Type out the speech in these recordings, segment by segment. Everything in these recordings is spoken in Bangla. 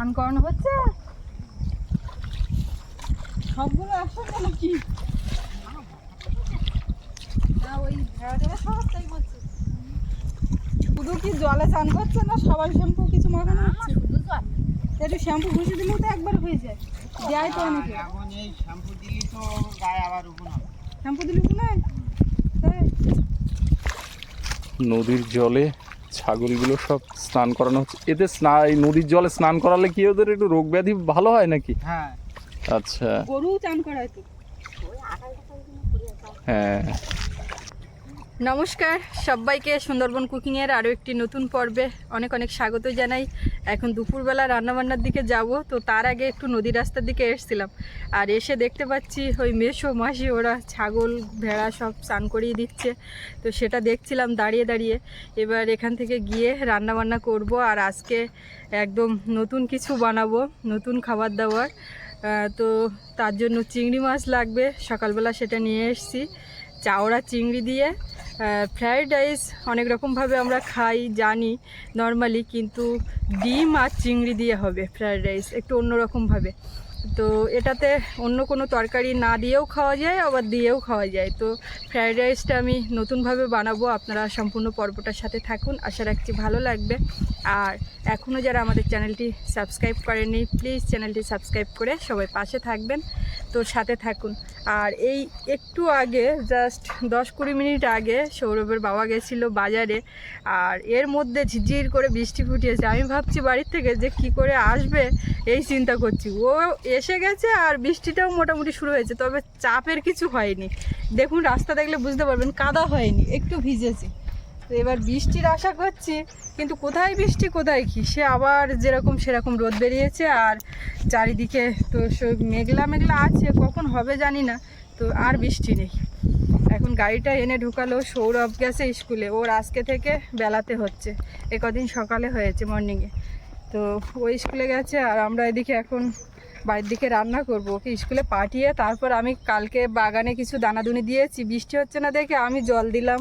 স্নান করানো হচ্ছে। সবগুলো একসঙ্গে নাকি? না ওই ভেড়া টেড়া সব তাই বলছে। শুধু কি জলে চান করছে না সবাই শ্যাম্পু কিছু মাখানো হচ্ছে? একটু শ্যাম্পু ঘুষে দিলেও তো একবার হয়ে যায়। দেয় তো অনেকে। এখন এই শ্যাম্পু দিলি তো গায়ে আবার হবে শ্যাম্পু দিলে নদীর জলে ছাগলগুলো সব স্নান করানো হচ্ছে। এতে স্নান এই নদীর জলে স্নান করালে কি ওদের একটু রোগ ব্যাধি ভালো হয় নাকি? হ্যাঁ। আচ্ছা। গরু চান করায় তো। হ্যাঁ। নমস্কার, সবাইকে সুন্দরবন কুকিংয়ের আরও একটি নতুন পর্বে অনেক অনেক স্বাগত জানাই। এখন দুপুরবেলা রান্নাবান্নার দিকে যাব, তো তার আগে একটু নদী রাস্তার দিকে এসেছিলাম। আর এসে দেখতে পাচ্ছি ওই মেশো মাসি, ওরা ছাগল, ভেড়া সব স্নান করিয়ে দিচ্ছে। তো সেটা দেখছিলাম দাঁড়িয়ে দাঁড়িয়ে। এবার এখান থেকে গিয়ে রান্নাবান্না করব আর আজকে একদম নতুন কিছু বানাবো, নতুন খাবার দাবার। তো তার জন্য চিংড়ি মাছ লাগবে, সকালবেলা সেটা নিয়ে এসেছি। চাওড়া চিংড়ি দিয়ে ফ্রাইড রাইস অনেক রকমভাবে আমরা খাই, জানি নর্মালি কিন্তু ডিম আর চিংড়ি দিয়ে হবে ফ্রায়েড রাইস একটু অন্যরকমভাবে। তো এটাতে অন্য কোনো তরকারি না দিয়েও খাওয়া যায়, আবার দিয়েও খাওয়া যায়। তো ফ্রায়েড রাইসটা আমি নতুনভাবে বানাবো, আপনারা সম্পূর্ণ পর্বটার সাথে থাকুন, আশা রাখছি ভালো লাগবে। আর এখনও যারা আমাদের চ্যানেলটি সাবস্ক্রাইব করেনি প্লিজ চ্যানেলটি সাবস্ক্রাইব করে সবাই পাশে থাকবেন, তো সাথে থাকুন। আর এই একটু আগে, জাস্ট দশ কুড়ি মিনিট আগে সৌরভের বাবা গেছিল বাজারে, আর এর মধ্যে ঝিরঝির করে বৃষ্টি ফুটিয়েছে। আমি ভাবছি বাড়ির থেকে যে কি করে আসবে, এই চিন্তা করছি। ও এসে গেছে আর বৃষ্টিটাও মোটামুটি শুরু হয়েছে, তবে চাপের কিছু হয়নি। দেখুন, রাস্তা দেখলে বুঝতে পারবেন, কাদা হয়নি, একটু ভিজেছে। তো এবার বৃষ্টির আশা করছি, কিন্তু কোথায় বৃষ্টি, কোথায় কি? সে আবার যেরকম সেরকম রোদ বেরিয়েছে আর চারিদিকে তো সব মেঘলা মেঘলা আছে, কখন হবে জানি না, তো আর বৃষ্টি নেই। এখন গাড়িটা এনে ঢুকালো, সৌরভ গেছে স্কুলে, ওর আজকে থেকে বেলাতে হচ্ছে এ কদিন সকালে হয়েছে মর্নিংয়ে তো ওই স্কুলে গেছে আর আমরা এদিকে এখন বাড়ির দিকে রান্না করব, ওকে স্কুলে পাঠিয়ে তারপর আমি কালকে বাগানে কিছু দানাদুনি দিয়েছি, বৃষ্টি হচ্ছে না দেখে আমি জল দিলাম,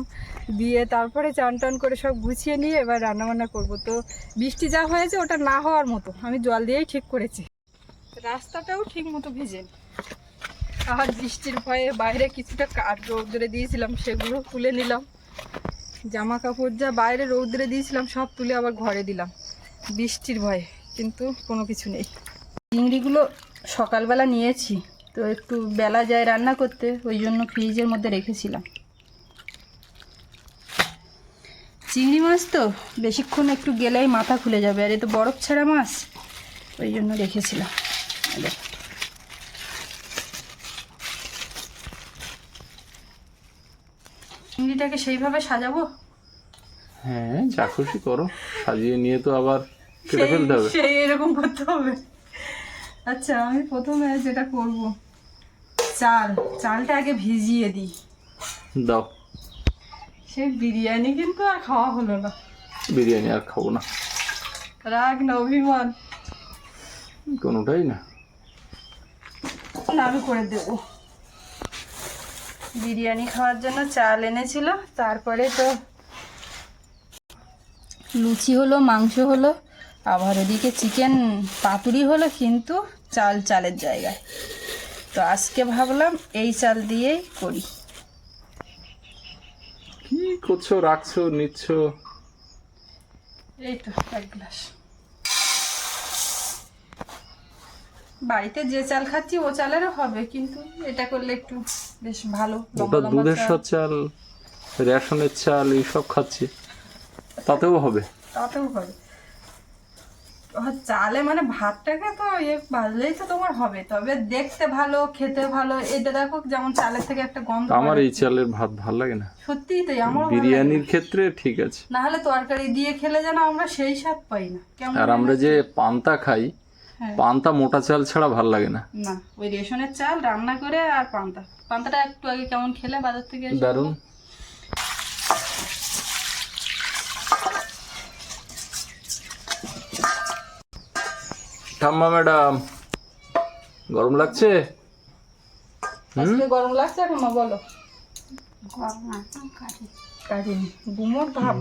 দিয়ে তারপরে চান টান করে সব গুছিয়ে নিয়ে এবার রান্নাবান্না করব। তো বৃষ্টি যা হয়েছে ওটা না হওয়ার মতো, আমি জল দিয়েই ঠিক করেছি। রাস্তাটাও ঠিক মতো ভিজে। আর বৃষ্টির ভয়ে বাইরে কিছুটা কাঠ রৌদ্রে দিয়েছিলাম, সেগুলো তুলে নিলাম। জামা কাপড় যা বাইরে রৌদ্রে দিয়েছিলাম, সব তুলে আবার ঘরে দিলাম। বৃষ্টির ভয়ে, কিন্তু কোনো কিছু নেই। চিংড়িগুলো সকালবেলা নিয়েছি তো একটু বেলা যায় রান্না করতে ওই জন্য ফ্রিজের মধ্যে রেখেছিলাম। চিংড়ি মাছ তো বেশিক্ষণ একটু গেলেই মাথা খুলে যাবে আর এ তো বরফ ছাড়া মাছ ওই জন্য রেখেছিলাম। চিংড়িটাকে সেইভাবে সাজাবো? হ্যাঁ যা খুশি করো সাজিয়ে নিয়ে তো আবার কেটে ফেলতে হবে। সেই এরকম করতে হবে। আচ্ছা আমি প্রথমে যেটা করব চাল চালটা আগে ভিজিয়ে দিই। দাও। সে বিরিয়ানি কিন্তু আর খাওয়া হলো না। বিরিয়ানি আর খাব না। রাগ না অভিমান। কোনোটাই না। আমি করে দেব। বিরিয়ানি খাওয়ার জন্য চাল এনেছিল তারপরে তো লুচি হলো মাংস হলো আবার ওদিকে চিকেন পাতুরি হলো কিন্তু চাল চালের জায়গায়। তো আজকে ভাবলাম এই চাল দিয়েই করি। কি করছ রাখছো নিচ্ছ? এই তো এক গ্লাস। বাড়িতে যে চাল খাচ্ছি ও চালেরও হবে কিন্তু এটা করলে একটু বেশ ভালো ওটা দুধের চাল। চাল রেশনের চাল এইসব খাচ্ছি। তাতেও হবে। তাতেও হবে। চালে মানে ভাতটাকে তো ইয়ে বাজলেই তো তোমার হবে তবে দেখতে ভালো খেতে ভালো এটা দেখো যেমন চালের থেকে একটা গন্ধ আমার এই চালের ভাত ভালো লাগে না। সত্যিই তাই আমার বিরিয়ানির ক্ষেত্রে ঠিক আছে। না হলে তরকারি দিয়ে খেলে যেন আমরা সেই স্বাদ পাই না। আর আমরা যে পান্তা খাই হ্যাঁ। পান্তা মোটা চাল ছাড়া ভালো লাগে না। না ওই রেশনের চাল রান্না করে আর পান্তা। পান্তাটা একটু আগে কেমন খেলে বাজার থেকে? দারুণ। ঠাম্মা ম্যাডাম। গরম লাগছে? গরম লাগছে এখন বলো।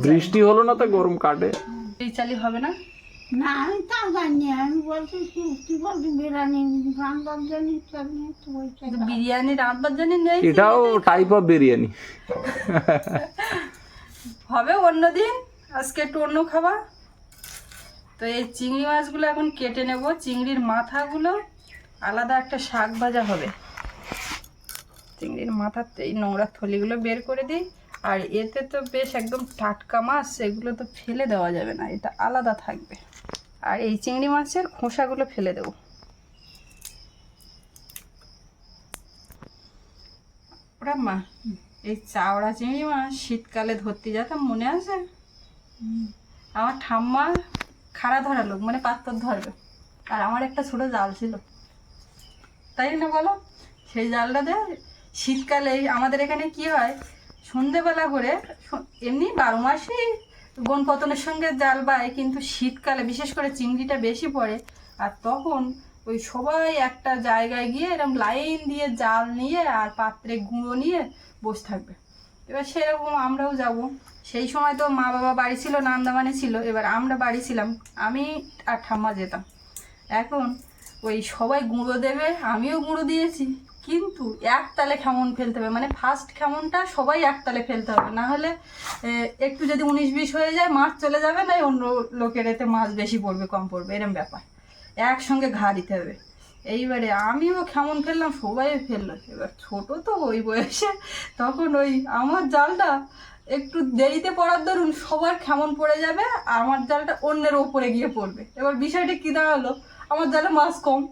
বৃষ্টি হলো না তা গরম কাটে? এই চালি হবে না? না আমি তা জানি না। আমি বলছি কি বলছি বিরিয়ানি রান্নার কিন্তু বিরিয়ানি জন্য নেই। এটাও টাইপ অফ বিরিয়ানি। হবে অন্যদিন আজকে একটু অন্য খাবার। তো এই চিংড়ি মাছগুলো এখন কেটে নেব। চিংড়ির মাথাগুলো আলাদা একটা শাক ভাজা হবে। চিংড়ির মাথার এই নোংরা থলিগুলো বের করে দিই। আর এতে তো বেশ একদম টাটকা মাছ, এগুলো তো ফেলে দেওয়া যাবে না, এটা আলাদা থাকবে। আর এই চিংড়ি মাছের খোসাগুলো ফেলে দেবো। ওরা মা, এই চাওড়া চিংড়ি মাছ শীতকালে ধরতে যেতাম মনে আছে? আমার ঠাম্মা খাড়া ধরা লোক মানে পাত্তর ধরবে। আর আমার একটা ছোট জাল ছিল। তাই না বলো? সেই জালটাতে শীতকালে আমাদের এখানে কি হয়? সন্ধেবেলা করে এমনি বারো মাসই গনপতনের সঙ্গে জাল বায় কিন্তু শীতকালে বিশেষ করে চিংড়িটা বেশি পড়ে। আর তখন ওই সবাই একটা জায়গায় গিয়ে এরকম লাইন দিয়ে জাল নিয়ে আর পাত্রে গুঁড়ো নিয়ে বসে থাকবে। এবার সেরকম আমরাও যাব। সেই সময় তো মা বাবা বাড়ি ছিল না আন্দামানে ছিল, এবার আমরা বাড়ি ছিলাম। আমি আর ঠাম্মা যেতাম। এখন ওই সবাই গুঁড়ো দেবে, আমিও গুঁড়ো দিয়েছি। কিন্তু এক তালে খেমন ফেলতে হবে। মানে ফার্স্ট খেমনটা সবাই এক তালে ফেলতে হবে। না হলে একটু যদি উনিশ বিশ হয়ে যায়, মাছ চলে যাবে না অন্য লোকের এতে মাছ বেশি পড়বে, কম পড়বে, এরম ব্যাপার। একসঙ্গে ঘা দিতে হবে। এইবারে আমিও কেমন ফেললাম সবাই ফেলল। এবার ছোট তো ওই বয়সে। তখন ওই আমার জালটা একটু দেরিতে পড়ার দরুন সবার কেমন পড়ে যাবে, আমার জালটা অন্যের ওপরে গিয়ে পড়বে। এবার বিষয়টা কী দাঁড়াল, আমার জালে মাছ কম।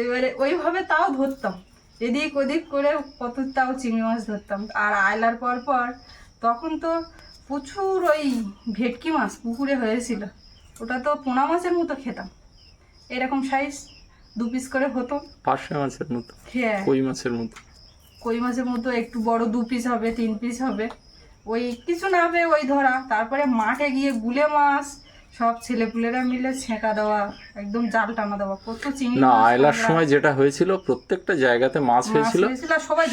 এবারে ওইভাবে তাও ধরতাম। এদিক ওদিক করে কত তাও চিংড়ি মাছ ধরতাম। আর আয়লার পর পর তখন তো প্রচুর ওই ভেটকি মাছ পুকুরে হয়েছিল। ওটা তো পোনা মাছের মতো খেতাম। এরকম সাইজ দু পিস করে হতো? পার্শে মাছের মতো হ্যাঁ। কই মাছের মতো। কই মাছের মতো একটু বড় দু পিস হবে তিন পিস হবে। ওই কিছু না হবে ওই ধরা। তারপরে মাঠে গিয়ে গুলে মাছ সব ছেলেপুলেরা মিলে ছেঁকা দেওয়া একদম জাল টানা দেওয়া। কত চিংড়ি না আয়লার সময় যেটা হয়েছিল প্রত্যেকটা জায়গাতে মাছ হয়েছিল।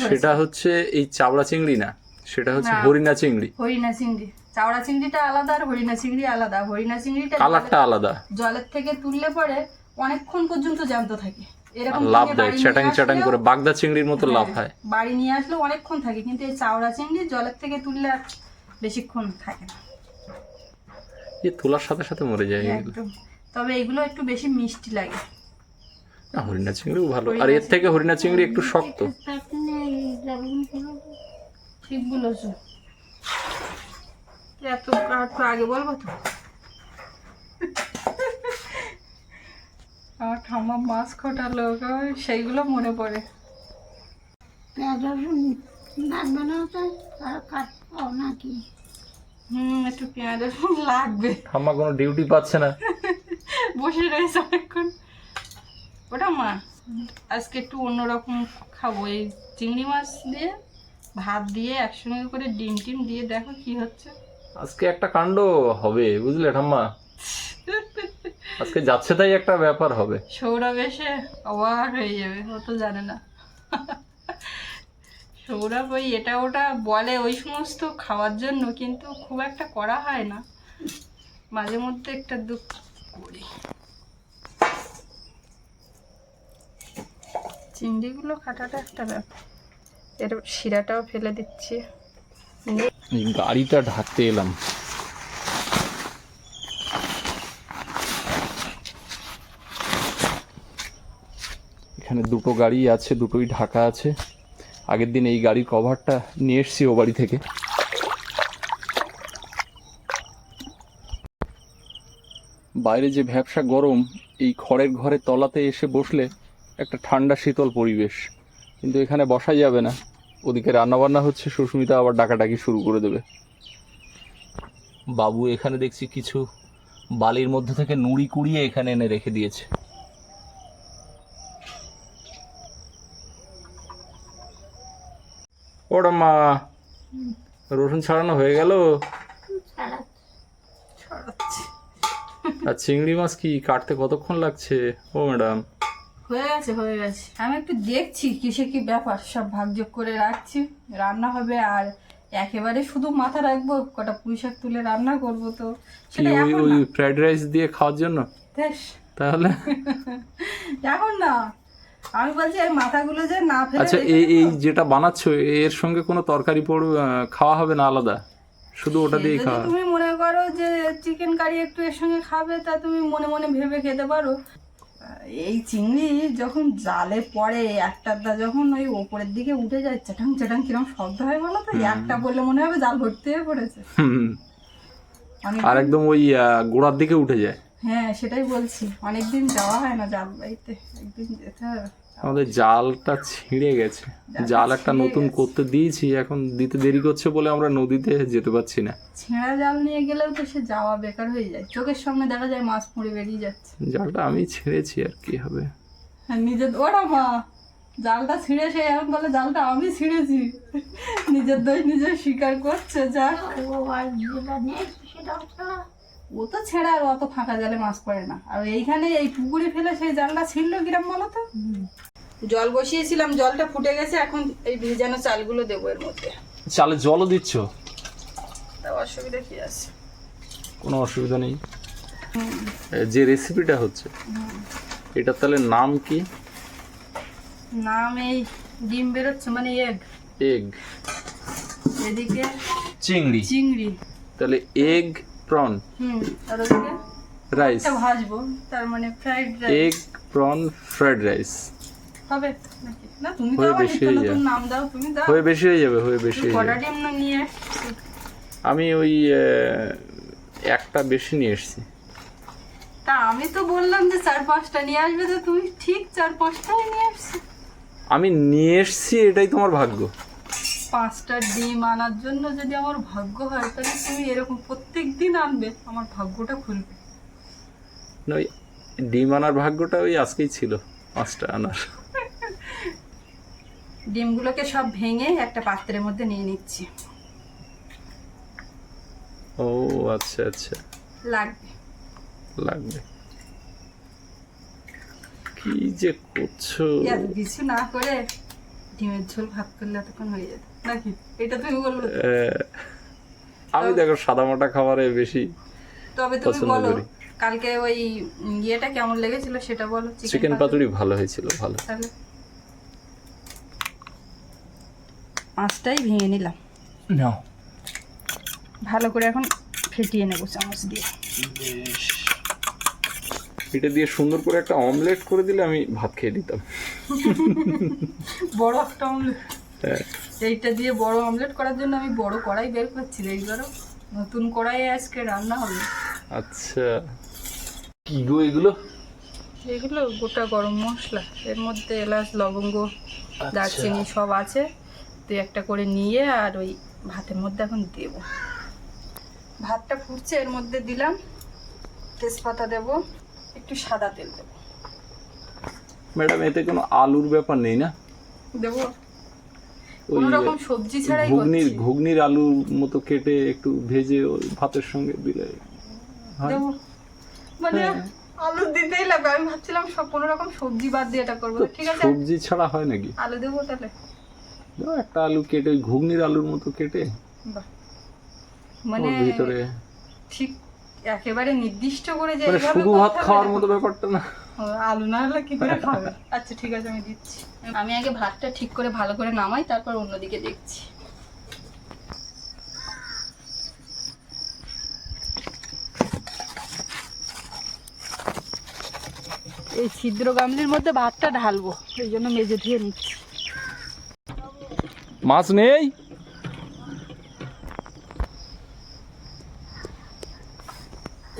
সেটা হচ্ছে এই চাবড়া চিংড়ি না সেটা হচ্ছে। হরিণা চিংড়ি। হরিণা চিংড়ি। চাওড়া চিংড়িটা আলাদা আর হরিণা চিংড়ি আলাদা। হরিণা চিংড়িটা কালারটা আলাদা। জলের থেকে তুললে পরে অনেকক্ষণ পর্যন্ত জ্যান্ত থাকে। এরকম লাভ দেয় চ্যাটাং চ্যাটাং করে। বাগদা চিংড়ির মতো লাভ হ্যাঁ, হয়। বাড়ি নিয়ে আসলেও অনেকক্ষণ থাকে কিন্তু এই চাওড়া চিংড়ি জলের থেকে তুললে বেশিক্ষণ থাকে না। এ তোলার সাথে সাথে মরে যায় একদম। তবে এগুলো একটু বেশি মিষ্টি লাগে। না, হরিণা চিংড়িও ভালো। আর এর থেকে হরিণা চিংড়ি একটু শক্ত। এই ঠিক বলেছ। এত আগে বলব তো? আমার ঠাম্মা মাছ খোটালো ওই সেইগুলো মনে পড়ে। পেঁয়াজ রসুন লাগবে না তো আর কাটবো নাকি? হুম একটু পেঁয়াজ রসুন লাগবে। ঠাম্মা কোনো ডিউটি পাচ্ছে না। বসে রয়েছে অনেকক্ষণ ওটা মা আজকে একটু অন্যরকম খাব। এই চিংড়ি মাছ দিয়ে ভাত দিয়ে একসঙ্গে করে ডিম টিম দিয়ে দেখো কি হচ্ছে। আজকে একটা কাণ্ড হবে বুঝলে ঠাম্মা? আজকে যাচ্ছে তাই একটা ব্যাপার হবে। সৌরভ এসে অবাক হয়ে যাবে ও তো জানে না। সৌরভ ওই এটা ওটা বলে ওই সমস্ত খাওয়ার জন্য কিন্তু খুব একটা করা হয় না। মাঝে মধ্যে একটা দুঃখ করি। চিংড়িগুলো কাটাটা একটা ব্যাপার। এর শিরাটাও ফেলে দিচ্ছি। গাড়িটা ঢাকতে এলাম। এখানে দুটো গাড়ি আছে, দুটোই ঢাকা আছে। আগের দিন এই গাড়ির কভারটা নিয়ে এসছি ও বাড়ি থেকে। বাইরে যে ভ্যাবসা গরম, এই খড়ের ঘরে তলাতে এসে বসলে একটা ঠান্ডা শীতল পরিবেশ। কিন্তু এখানে বসা যাবে না। ওদিকে রান্নাবান্না হচ্ছে, সুস্মিতা আবার ডাকাডাকি শুরু করে দেবে। বাবু, এখানে দেখছি কিছু বালির মধ্যে থেকে নুড়ি কুড়িয়ে এখানে এনে রেখে দিয়েছে। ওটা মা। রসুন ছাড়ানো হয়ে গেল? আর চিংড়ি মাছ কি? কাটতে কতক্ষণ লাগছে? ও ম্যাডাম। হয়ে গেছে হয়ে গেছে। আমি একটু দেখছি কিসে কি ব্যাপার সব ভাগযোগ করে রাখছি। রান্না হবে আর একেবারে শুধু মাথা রাখব কটা পুঁই শাক তুলে রান্না করব তো। সেটা ওই ফ্রাইড রাইস দিয়ে খাওয়ার জন্য? তাহলে? এখন না। আমি বলছি এই মাথাগুলো যে না ফেলে আচ্ছা এই এই যেটা বানাচ্ছ এর সঙ্গে কোনো তরকারি পড় খাওয়া হবে না আলাদা? শুধু ওটা দিয়েই খাওয়া তুমি মনে করো যে চিকেন কারি একটু এর সঙ্গে খাবে তা তুমি মনে মনে ভেবে খেতে পারো। এই চিংড়ি যখন জালে পড়ে একটাটা যখন ওই ওপরের দিকে উঠে যায় চাটাং চাটাং কিরম শব্দ হয় বলো তো? একটা বললে মনে হবে জাল ভর্তি হয়ে পড়েছে। আর একদম ওই গোড়ার দিকে উঠে যায়। হ্যাঁ সেটাই বলছি। অনেকদিন যাওয়া হয় না জাল বাড়িতে একদিন যেতে হবে। আমাদের জালটা ছিঁড়ে গেছে। জাল একটা নতুন করতে দিয়েছি এখন দিতে দেরি করছে বলে আমরা নদীতে যেতে পারছি না। ছেঁড়া জাল নিয়ে গেলেও তো সে যাওয়া বেকার হয়ে যায়। চোখের সামনে দেখা যায় মাছ পড়ে বেরিয়ে যাচ্ছে। জালটা আমি ছেড়েছি আর কি হবে। হ্যাঁ নিজের ওরা মা জালটা ছিঁড়ে সে এখন বলে জালটা আমি ছিঁড়েছি। নিজের দোষ নিজে স্বীকার করছে যা ও তো ছেড়া আর অত ফাঁকা জালে মাছ পড়ে না। আর এইখানে এই পুকুরে ফেলে সেই জালটা ছিঁড়লো কিরম বলো তো জল বসিয়েছিলাম জলটা ফুটে গেছে এখন এই ভিজানো চালগুলো দেবো এর মধ্যে। চালে জলও দিচ্ছ? অসুবিধা কি আছে? কোনো অসুবিধা নেই। যে রেসিপিটা হচ্ছে এটা তাহলে নাম কি? নাম এই ডিম বেরোচ্ছে মানে এগ এগ এদিকে চিংড়ি। চিংড়ি। তাহলে এগ প্রন হুম আর ওদিকে রাইস এটা ভাজবো তার মানে fried egg prawn fried rice হবে না তুমি তো হয়ে বেশি হয়ে নতুন নাম দাও তুমি দাও। হয়ে বেশি হয়ে যাবে হয়ে বেশি কটা ডিম না নিয়ে আমি ওই একটা বেশি নিয়ে এসেছি। তা আমি তো বললাম যে চার পাঁচটা নিয়ে আসবে তো তুমি ঠিক চার পাঁচটাই নিয়ে আসছো আমি নিয়ে এসেছি এটাই তোমার ভাগ্য। পাঁচটা ডিম আনার জন্য যদি আমার ভাগ্য হয় তাহলে তুমি এরকম প্রত্যেক দিন আনবে আমার ভাগ্যটা খুলবে। না, ওই ডিম আনার ভাগ্যটা ওই আজকেই ছিল পাঁচটা আনার। ডিমগুলোকে সব ভেঙে একটা পাত্রের মধ্যে নিয়ে নিচ্ছি। ও আচ্ছা আচ্ছা। লাগবে। লাগবে। কি যে করছ? এত কিছু না করে ডিমের ঝোল ভাত করলে এতক্ষণ হয়ে যেত। নাকি? এটা তুমি আমি দেখো সাদা মাটা খাবারে বেশি তবে তুমি বলো কালকে ওই ইয়েটা কেমন লেগেছিল সেটা বলো চিকেন পাতুরি। ভালো হয়েছিল ভালো। মাছটাই ভেঙে নিলাম। নাও। ভালো করে এখন ফেটিয়ে নেব চামচ দিয়ে। এটা দিয়ে সুন্দর করে একটা অমলেট করে দিলে আমি ভাত খেয়ে দিতাম বড় একটা অমলেট। হ্যাঁ। এইটা দিয়ে বড় অমলেট করার জন্য আমি বড় কড়াই বের করছি এইবারও নতুন কড়াইয়ে আজকে রান্না হবে। আচ্ছা। কি গো এগুলো? এগুলো গোটা গরম মশলা এর মধ্যে এলাচ লবঙ্গ আচ্ছা। দারচিনি সব আছে। তুই একটা করে নিয়ে আর ওই ভাতের মধ্যে এখন দেব। ভাতটা ফুটছে এর মধ্যে দিলাম। তেজপাতা দেব একটু সাদা তেল দেবো। ম্যাডাম এতে কোনো আলুর ব্যাপার নেই না? দেবো। ওই সবজি ছাড়াই ঘুগনির ঘুগনির আলুর মতো কেটে একটু ভেজে ভাতের সঙ্গে দিলে মানে হ্যাঁ। আলু দিতেই লাগবে। আমি ভাবছিলাম সব কোনো রকম সবজি বাদ দিয়ে এটা করব। ঠিক আছে? সবজি ছাড়া হয় নাকি? আলু দেবো তাহলে। দাও একটা আলু কেটে ঘুগনির আলুর মতো কেটে। মানে ভিতরে ঠিক একেবারে নির্দিষ্ট করে যে মানে শুধু ভাত খাওয়ার মতো ব্যাপারটা না। আলু না হলে কি করে খাবে? আচ্ছা ঠিক আছে আমি দিচ্ছি। আমি আগে ভাতটা ঠিক করে ভালো করে নামাই তারপর অন্যদিকে দেখছি। এই ছিদ্র গামলির মধ্যে ভাতটা ঢালবো এই জন্য মেজে ধুয়ে নিচ্ছি। মাছ নেই?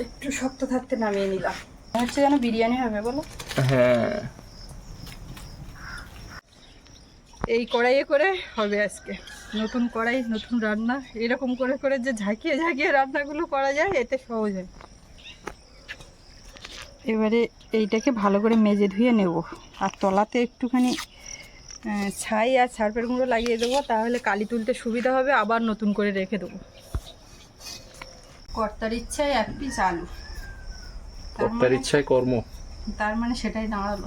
একটু শক্ত থাকতে নামিয়ে নিলাম। হচ্ছে যেন বিরিয়ানি হবে বলো। হ্যাঁ। এই কড়াইয়ে করে হবে আজকে। নতুন কড়াই নতুন রান্না। এরকম করে করে যে ঝাঁকিয়ে ঝাঁকিয়ে রান্নাগুলো করা যায় এতে সহজ হয়। এবারে এইটাকে ভালো করে মেজে ধুয়ে নেব। আর তলাতে একটুখানি ছাই আর সার্ফের গুঁড়ো লাগিয়ে দেবো তাহলে কালি তুলতে সুবিধা হবে। আবার নতুন করে রেখে দেবো। কর্তার ইচ্ছায় এক পিস আলু। কর্তার মানে- ইচ্ছায় কর্ম। তার মানে সেটাই দাঁড়াল।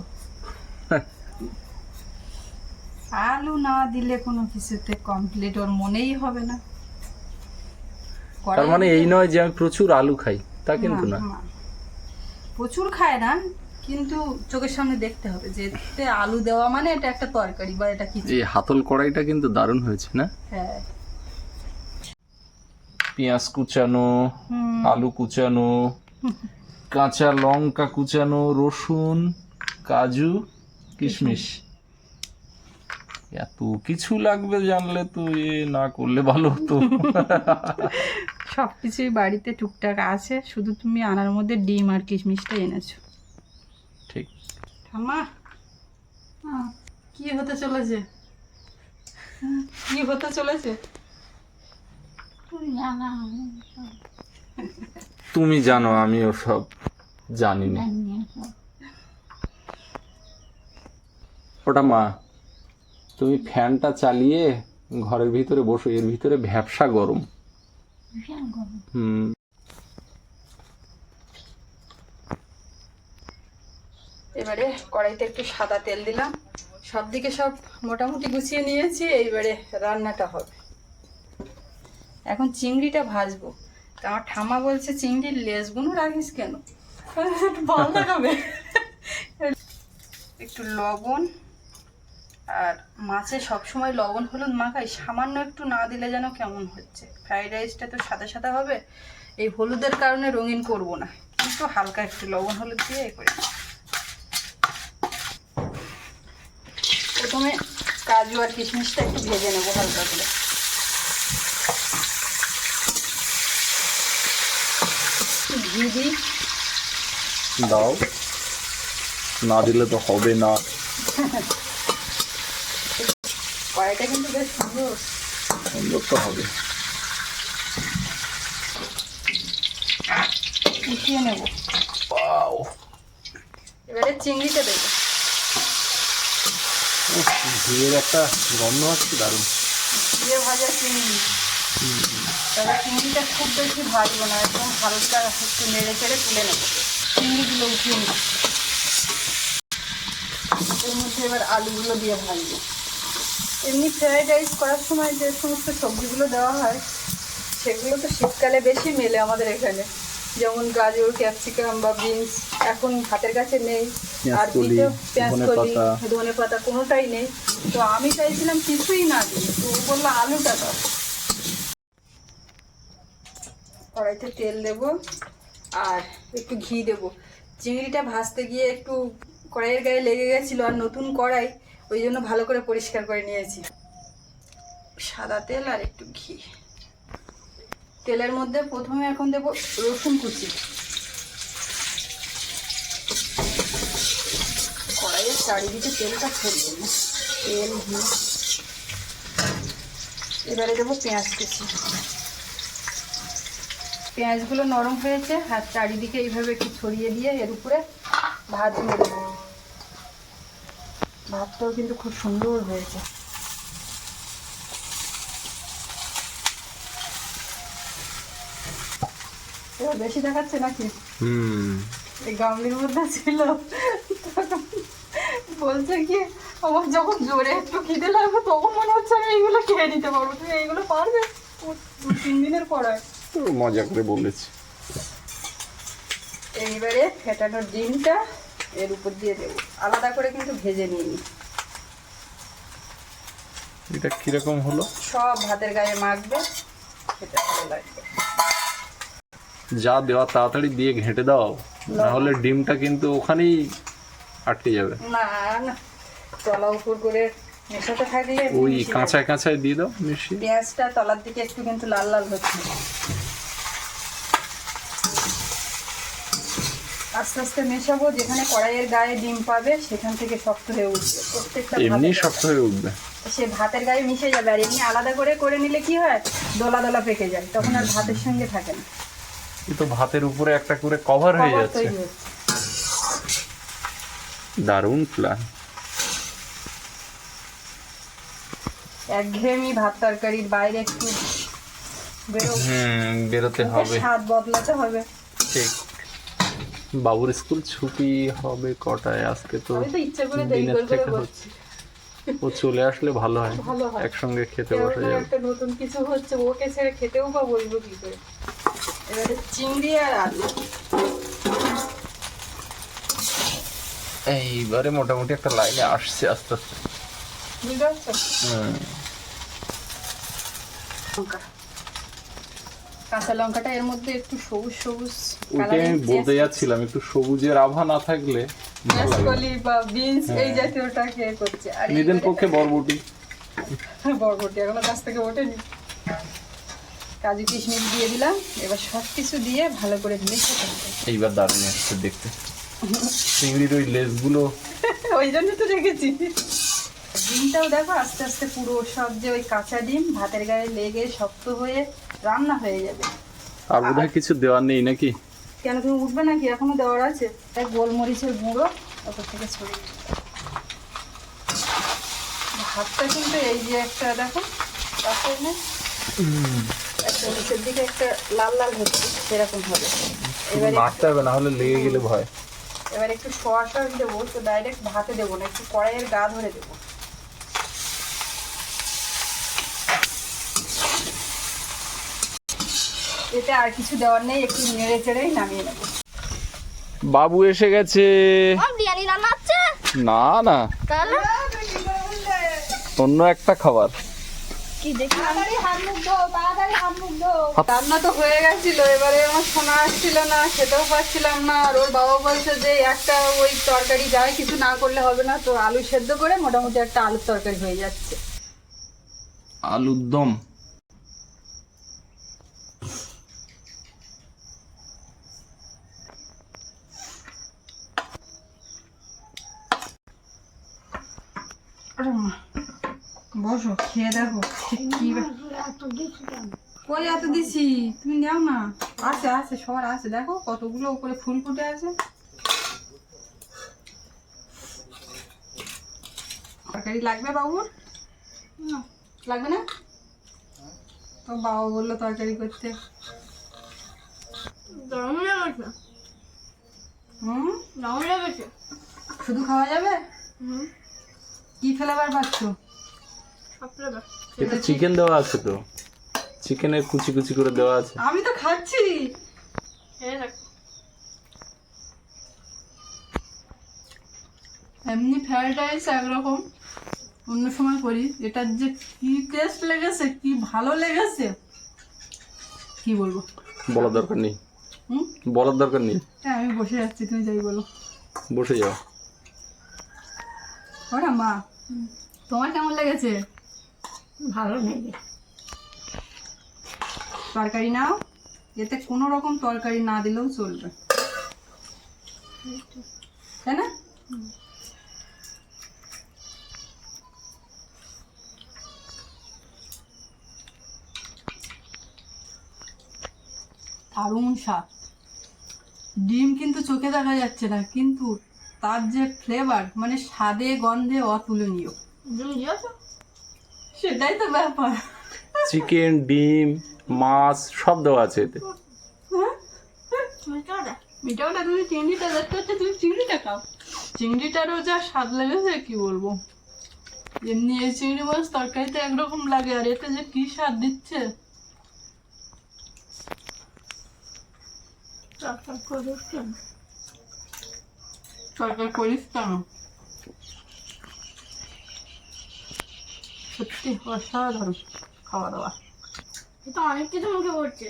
আলু না দিলে কোনো কিছুতে কমপ্লিট ওর মনেই হবে না। তার মানে এই নয় যে আমি প্রচুর আলু খাই তা কিন্তু না প্রচুর খায় না কিন্তু চোখের সামনে দেখতে হবে যে এতে আলু দেওয়া মানে এটা একটা তরকারি বা এটা কিছু। এই হাতল কড়াইটা কিন্তু দারুণ হয়েছে না? হ্যাঁ। পেঁয়াজ কুচানো আলু কুচানো কাঁচা লঙ্কা কুচানো রসুন কাজু কিশমিশ। এত কিছু লাগবে জানলে তো এ না করলে ভালো হতো। সব কিছুই বাড়িতে টুকটাক আছে শুধু তুমি আনার মধ্যে ডিম আর কিশমিশটা এনেছো। ঠিক। ঠাম্মা কি হতে চলেছে? কি হতে চলেছে? তুমি জানো আমিও সব। জানি না সব ওটা মা তুমি ফ্যানটা চালিয়ে ঘরের ভিতরে বসো এর ভিতরে ভ্যাবসা গরম। হুম। এবারে কড়াইতে একটু সাদা তেল দিলাম। সব দিকে সব মোটামুটি গুছিয়ে নিয়েছি এইবারে রান্নাটা হবে। এখন চিংড়িটা ভাজবো। তা আমার ঠামা বলছে চিংড়ির লেজগুলো রাখিস কেন? একটু লবণ আর মাছে সবসময় লবণ, হলুদ মাখাই। সামান্য একটু না দিলে যেন কেমন হচ্ছে। ফ্রাইড রাইসটা তো সাদা সাদা হবে। এই হলুদের কারণে রঙিন করব না। কিন্তু হালকা একটু লবণ, হলুদ দিয়ে এ করি প্রথমে কাজু আর কিশমিশটা একটু ভেজে নেব হালকা করে। ঘি দিই। দাও। না দিলে তো হবে না। কড়াইটা কিন্তু বেশ সুন্দর। সুন্দর তো হবে। নেব। এবারে চিংড়িটা দেবো। ঘিয়ের একটা গন্ধ হচ্ছে দারুণ। ভাজা চিংড়ি। তবে চিংড়িটা খুব বেশি ভাজবো না একদম হালকা একটু নেড়ে চেড়ে তুলে নেব। চিংড়িগুলো উঠিয়ে নেব এর মধ্যে এবার আলুগুলো দিয়ে ভাজবো। এমনি ফ্রাইড রাইস করার সময় যে সমস্ত সবজিগুলো দেওয়া হয় সেগুলো তো শীতকালে বেশি মেলে আমাদের এখানে। যেমন গাজর ক্যাপসিকাম বা বিনস এখন হাতের কাছে নেই। আর দিতে পেঁয়াজকলি। ধনে পাতা কোনোটাই নেই। তো আমি চাইছিলাম কিছুই না দিই তো বলল আলুটা দাও। কড়াইতে তেল দেব। আর একটু ঘি দেব। চিংড়িটা ভাজতে গিয়ে একটু কড়াইয়ের গায়ে লেগে গেছিল আর নতুন কড়াই, ওই জন্য ভালো করে পরিষ্কার করে নিয়েছি। সাদা তেল আর একটু ঘি। তেলের মধ্যে প্রথমে এখন দেব রসুন কুচি। কড়াইয়ের চারিদিকে তেলটা না তেল, ঘি। এবারে দেবো পেঁয়াজ কুচি। পেঁয়াজগুলো নরম হয়েছে আর চারিদিকে এইভাবে একটু ছড়িয়ে দিয়ে এর উপরে ভাত দেবো। ভাতটাও কিন্তু খুব সুন্দর হয়েছে। এবার বেশি দেখাচ্ছে নাকি? হুম। এই গামলির মধ্যে ছিল। বলছে কি আমার যখন জোরে একটু খিদে লাগবে তখন মনে হচ্ছে আমি এইগুলো খেয়ে নিতে পারব। তুমি এইগুলো পারবে? দু তিন দিনের পড়ায়। তো মজা করে বলেছি। এইবারে ফেটানো ডিমটা এর উপর দিয়ে দেবো। আলাদা করে কিন্তু ভেজে নিয়ে নিই এটা কীরকম হলো? সব ভাতের গায়ে মাখবে সেটা ভালো লাগবে। যা দেওয়া তাড়াতাড়ি দিয়ে ঘেঁটে দাও না। হলে ডিমটা কিন্তু ওখানেই আটকে যাবে। না না। তলা উপর করে মেশাতে থাকলে ওই কাঁচায় দিয়ে দাও মিশিয়ে। পেঁয়াজটা তলার দিকে একটু কিন্তু লাল লাল হচ্ছে। আস্তে আস্তে মেশাবো যেখানে কড়াইয়ের গায়ে ডিম পাবে সেখান থেকে শক্ত হয়ে উঠবে। প্রত্যেকটা এমনি শক্ত হয়ে উঠবে। সে ভাতের গায়ে মিশে যাবে আর এমনি আলাদা করে করে নিলে কি হয়? দোলা দোলা পেকে যায় তখন আর ভাতের সঙ্গে থাকে না। এ তো ভাতের উপরে একটা করে কভার হয়ে যাচ্ছে। দারুণ প্ল্যান একঘেয়েমি ভাত তরকারির বাইরে একটু হুম বেরোতে হবে। স্বাদ বদলাতে হবে। ঠিক। বাবুর স্কুল ছুটি হবে কটায়? আজকে তো দিনের থেকে করছি ও চলে আসলে ভালো হয়। একসঙ্গে খেতে বসা যাবে। একটা নতুন কিছু হচ্ছে ওকে ছেড়ে খেতেও বা বলব কি করে? এবারে চিংড়ি আর আলু। এইবারে মোটামুটি একটা লাইনে আসছে আস্তে আস্তে। বুঝতে পারছ? হুম। লঙ্কা। কাঁচা লঙ্কাটা এর মধ্যে একটু সবুজ সবুজ ওইটাই আমি বলতে যাচ্ছিলাম একটু সবুজের আভা না থাকলে ভালো লাগে না। কলি বা বিনস এই হ্যাঁ। জাতীয়টা খেয়ে করছে? আর নিদেন পক্ষে বরবটি। বরবটি এখনও থেকে ওঠেনি। কাজু কিশমিশ দিয়ে দিলাম এবার সব কিছু দিয়ে ভালো করে মিশে এইবার দারুণ আসছে দেখতে। চিংড়ির ওই লেজগুলো ওই জন্য তো রেখেছি। ডিমটাও দেখো আস্তে আস্তে পুরো সব যে ওই কাঁচা ডিম ভাতের গায়ে লেগে শক্ত হয়ে রান্না হয়ে যাবে। আর বোধহয় কিছু দেওয়ার নেই নাকি? কেন তুমি উঠবে নাকি? এখনও দেওয়ার আছে? তাই গোলমরিচের গুঁড়ো ওপর থেকে ছড়িয়ে দিতে ভাতটা কিন্তু এই যে একটা দেখো পাশে একটা নিচের দিকে একটা লাল লাল হচ্ছে সেরকম হবে। এবারে নাড়তে হবে না হলে লেগে গেলে ভয়। এবার একটু সোয়া দেবো তো ডাইরেক্ট ভাতে দেবো না একটু কড়াইয়ের গা ধরে দেবো। এতে আর কিছু দেওয়ার নেই একটু নেড়ে চেড়েই নামিয়ে নেব। বাবু এসে গেছে। বিরিয়ানি রান্না হচ্ছে? না না। তাহলে? অন্য একটা খাবার। কি দেখি? রান্না তো হয়ে গেছিল এবারে আমার শোনা আসছিল না খেতেও পাচ্ছিলাম না আর ওর বাবা বলছে যে একটা ওই তরকারি যায় কিছু না করলে হবে না তো আলু সেদ্ধ করে মোটামুটি একটা আলুর তরকারি হয়ে যাচ্ছে। আলুর দম। বসো খেয়ে দেখো ঠিক কি কই এত দিছি? তুমি নাও না। আছে আছে সবার আছে। দেখো কতগুলো উপরে ফুল ফুটে আছে। তরকারি লাগবে বাবুর? লাগবে না? তো বাবা বলল তরকারি করতে। শুধু খাওয়া যাবে? হুম। কি ফ্লেভার পাচ্ছ এটা চিকেন দেওয়া আছে তো। চিকেনের কুচি কুচি করে দেওয়া আছে। আমি তো খাচ্ছি। এমনি ফ্রাইড রাইস একরকম। অন্য সময় করি। এটার যে কি টেস্ট লেগেছে কি ভালো লেগেছে কি বলব? বলার দরকার নেই। হুম? বলার দরকার নেই। হ্যাঁ আমি বসে যাচ্ছি তুমি যাই বলো। বসে যাও। ওরা মা? তোমার কেমন লেগেছে? ভালো নেই তরকারি নাও এতে কোনো রকম তরকারি না দিলেও চলবে। তাই না? দারুণ স্বাদ ডিম কিন্তু চোখে দেখা যাচ্ছে না কিন্তু তার যে ফ্লেভার মানে স্বাদে গন্ধে অতুলনীয়। সেটাই তো ব্যাপার। চিকেন ডিম মাছ সব দেওয়া আছে এতে। মিষ্টি মিঠাটা? তুমি চিংড়িটা দেখতে হচ্ছে তুমি চিংড়িটা খাও। চিংড়িটারও যা স্বাদ লেগেছে কি বলব? এমনি এই চিংড়ি মাছ তরকারিতে একরকম লাগে আর এতে যে কি স্বাদ দিচ্ছে? চটচট করে কেন তরকারি করিস কেন সত্যি অসাধারণ খাওয়া দাওয়া এটা অনেক কিছু মুখে পড়ছে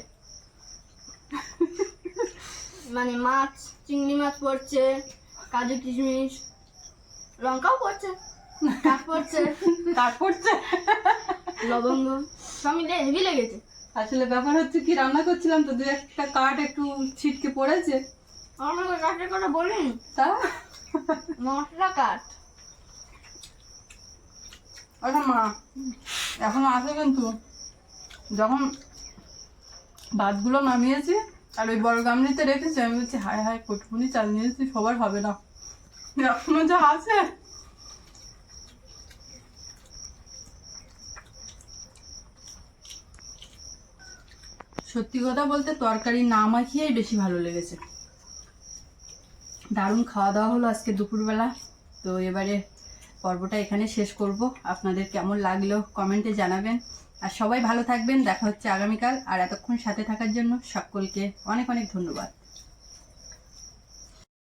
মানে মাছ চিংড়ি মাছ পড়ছে কাজু কিশমিশ লঙ্কাও পড়ছে কাঠ পড়ছে তারপর যে লবঙ্গ সব মিলে হেভি লেগেছে আসলে ব্যাপার হচ্ছে কি রান্না করছিলাম তো দু একটা কাঠ একটু ছিটকে পড়েছে। আমার কাঠের কথা বলিনি। তা? মশলা কাঠ আচ্ছা মা, এখন আছে কিন্তু। যখন ভাতগুলো নামিয়েছি আর ওই বড় গামলিতে রেখেছি, আমি বলছি, হায় হায়, কটকুনি চাল নিয়েছি, সবার হবে না। এখনও যা আছে। সত্যি কথা বলতে তরকারি না মাখিয়েই বেশি ভালো লেগেছে। দারুণ খাওয়া দাওয়া হলো আজকে দুপুরবেলা। তো এবারে পর্বটা এখানে শেষ করব। আপনাদের কেমন লাগল কমেন্টে জানাবেন। আর সবাই ভালো থাকবেন। দেখা হচ্ছে আগামীকাল। আর এতক্ষণ সাথে থাকার জন্য সকলকে অনেক অনেক ধন্যবাদ।